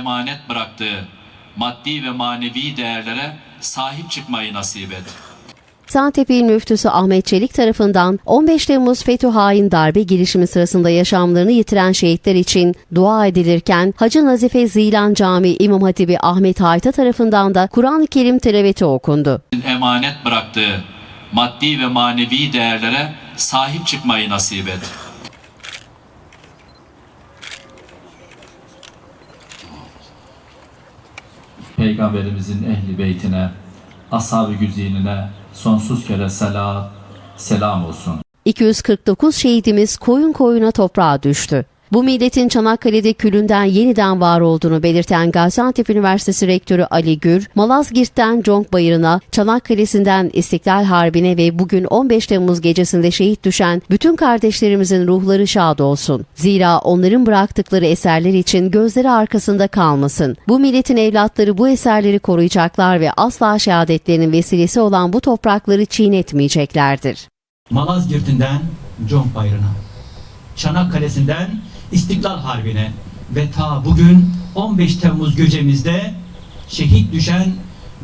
emanet bıraktığı maddi ve manevi değerlere sahip çıkmayı nasip et. Gaziantep İl Müftüsü Ahmet Çelik tarafından 15 Temmuz FETÖ hain darbe girişimi sırasında yaşamlarını yitiren şehitler için dua edilirken Hacı Nazife Zilan Camii İmam Hatibi Ahmet Hayta tarafından da Kur'an-ı Kerim tilaveti okundu. Emanet bıraktığı maddi ve manevi değerlere sahip çıkmayı nasip et. Peygamberimizin ehli beytine, ashab-ı güzinine sonsuz kere selat, selam olsun. 249 şehidimiz koyun koyuna toprağa düştü. Bu milletin Çanakkale'de külünden yeniden var olduğunu belirten Gaziantep Üniversitesi Rektörü Ali Gür, Malazgirt'ten Conk Bayırı'na, Çanakkale'sinden İstiklal Harbi'ne ve bugün 15 Temmuz gecesinde şehit düşen bütün kardeşlerimizin ruhları şad olsun. Zira onların bıraktıkları eserler için gözleri arkasında kalmasın. Bu milletin evlatları bu eserleri koruyacaklar ve asla şehadetlerinin vesilesi olan bu toprakları çiğnetmeyeceklerdir. Malazgirt'inden Conk Bayırı'na, Çanakkale'sinden İstiklal Harbi'ne ve ta bugün 15 Temmuz gecemizde şehit düşen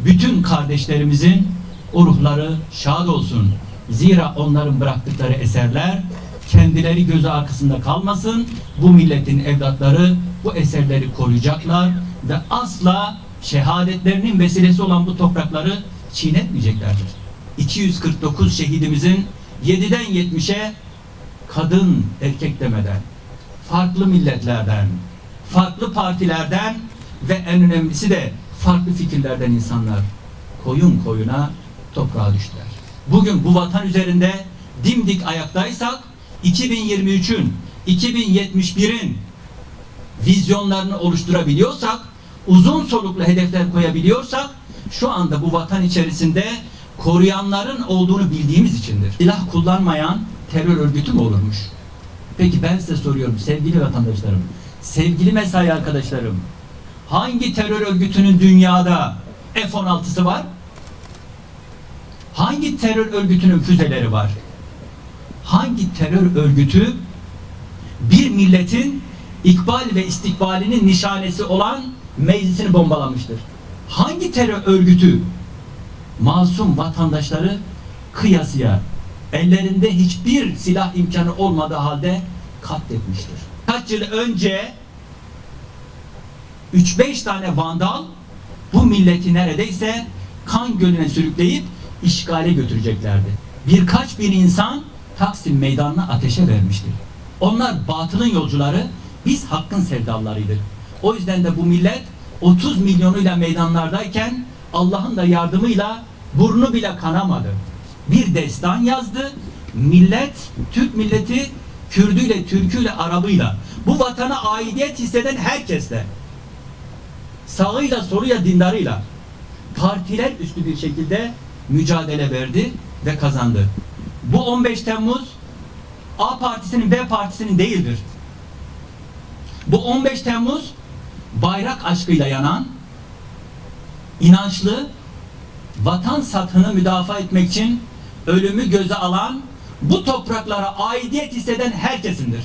bütün kardeşlerimizin o ruhları şad olsun. Zira onların bıraktıkları eserler kendileri gözü arkasında kalmasın. Bu milletin evlatları bu eserleri koruyacaklar ve asla şehadetlerinin vesilesi olan bu toprakları çiğnetmeyeceklerdir. 249 şehidimizin 7'den 70'e kadın erkek demeden farklı milletlerden, farklı partilerden ve en önemlisi de farklı fikirlerden insanlar koyun koyuna toprağa düştüler. Bugün bu vatan üzerinde dimdik ayaktaysak 2023'ün, 2071'in vizyonlarını oluşturabiliyorsak, uzun soluklu hedefler koyabiliyorsak şu anda bu vatan içerisinde koruyanların olduğunu bildiğimiz içindir. Silah kullanmayan terör örgütü mü olurmuş? Peki ben size soruyorum sevgili vatandaşlarım, sevgili mesai arkadaşlarım, hangi terör örgütünün dünyada F-16'sı var? Hangi terör örgütünün füzeleri var? Hangi terör örgütü bir milletin ikbal ve istikbalinin nişanesi olan meclisini bombalamıştır? Hangi terör örgütü masum vatandaşları kıyasıya ellerinde hiçbir silah imkanı olmadığı halde katletmiştir. Kaç yıl önce 3-5 tane vandal bu milleti neredeyse kan gölüne sürükleyip işgale götüreceklerdi. Birkaç bin insan Taksim meydanına ateşe vermiştir. Onlar batılın yolcuları, biz hakkın sevdallarıydık. O yüzden de bu millet 30 milyonuyla meydanlardayken Allah'ın da yardımıyla burnu bile kanamadı. Bir destan yazdı. Millet, Türk milleti Kürdüyle, Türküyle, Arabıyla bu vatana aidiyet hisseden herkesle sağıyla, soluyla, dindarıyla partiler üstü bir şekilde mücadele verdi ve kazandı. Bu 15 Temmuz A partisinin B partisinin değildir. Bu 15 Temmuz bayrak aşkıyla yanan inançlı vatan sathını müdafaa etmek için ölümü göze alan bu topraklara aidiyet hisseden herkesindir.